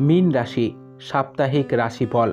মীন রাশি, সাপ্তাহিক রাশিফল।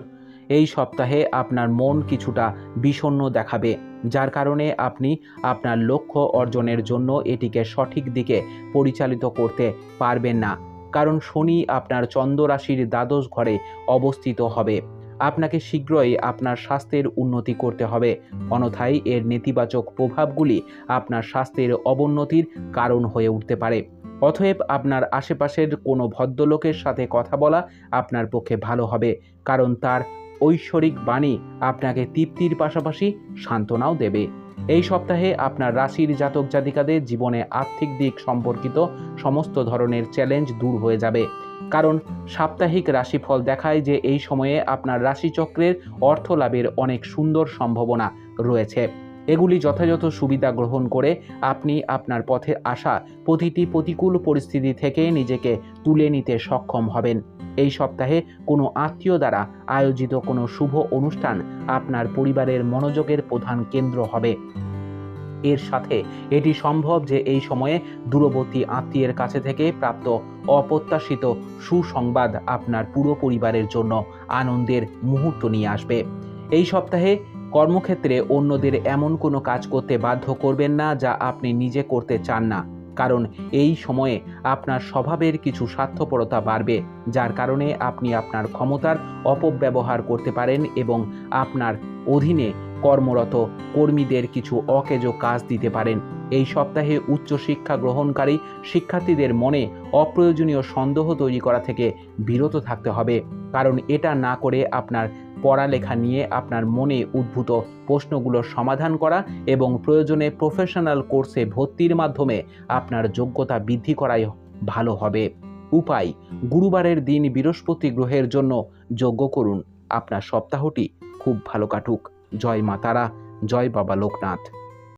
এই সপ্তাহে আপনার মন কিছুটা বিষণ্ণ দেখাবে, যার কারণে আপনি আপনার লক্ষ্য অর্জনের জন্য এটিকে সঠিক দিকে পরিচালিত করতে পারবেন না। কারণ শনি আপনার চন্দ্র রাশির দ্বাদশ ঘরে অবস্থিত হবে। আপনাকে শীঘ্রই আপনার স্বাস্থ্যের উন্নতি করতে হবে। অনথায় এর নেতিবাচক প্রভাবগুলি আপনার স্বাস্থ্যের অবনতির কারণ হয়ে উঠতে পারে। অতএব আপনার আশেপাশের কোনো ভদ্রলোকের সাথে কথা বলা আপনার পক্ষে ভালো হবে, কারণ তার ঐশ্বরিক বাণী আপনাকে তৃপ্তির পাশাপাশি সান্ত্বনাও দেবে। এই সপ্তাহে আপনার রাশির জাতক জাতিকাদের জীবনে আর্থিক দিক সম্পর্কিত সমস্ত ধরনের চ্যালেঞ্জ দূর হয়ে যাবে। কারণ সাপ্তাহিক রাশিফল দেখায় যে এই সময়ে আপনার রাশিচক্রের অর্থ লাভের অনেক সুন্দর সম্ভাবনা রয়েছে। এগুলি যথাযথ সুবিধা গ্রহণ করে আপনি আপনার পথে আসা প্রতিটি প্রতিকূল পরিস্থিতি থেকে নিজেকে তুলে নিতে সক্ষম হবেন। এই সপ্তাহে কোনো আত্মীয় দ্বারা আয়োজিত কোনো শুভ অনুষ্ঠান আপনার পরিবারের মনোযোগের প্রধান কেন্দ্র হবে। এর সাথে এটি সম্ভব যে এই সময়ে দূরবর্তী আত্মীয়ের কাছে থেকে প্রাপ্ত অপ্রত্যাশিত সুসংবাদ আপনার পুরো পরিবারের জন্য আনন্দের মুহূর্ত নিয়ে আসবে। এই সপ্তাহে কর্মক্ষেত্রে অন্যদের এমন কোনো কাজ করতে বাধ্য করবেন না যা আপনি নিজে করতে চান না। কারণ এই সময়ে আপনার স্বভাবের কিছু স্বার্থপরতা বাড়বে, যার কারণে আপনি আপনার ক্ষমতার অপব্যবহার করতে পারেন এবং আপনার অধীনে কর্মরত কর্মীদের কিছু অকেজ কাজ দিতে পারেন। এই সপ্তাহে উচ্চশিক্ষা গ্রহণকারী শিক্ষার্থীদের মনে অপ্রয়োজনীয় সন্দেহ তৈরি করা থেকে বিরত থাকতে হবে। কারণ এটা না করে আপনার পড়ালেখা নিয়ে আপনার মনে উদ্ভূত প্রশ্নগুলোর সমাধান করা এবং প্রয়োজনে প্রফেশনাল কোর্সে ভর্তির মাধ্যমে আপনার যোগ্যতা বৃদ্ধি করাই ভালো হবে। উপায়, গুরুবারের দিন বৃহস্পতি গ্রহের জন্য যোগ্য করুন। আপনার সপ্তাহটি খুব ভালো কাটুক। জয় মাতারা জয় বাবা লোকনাথ।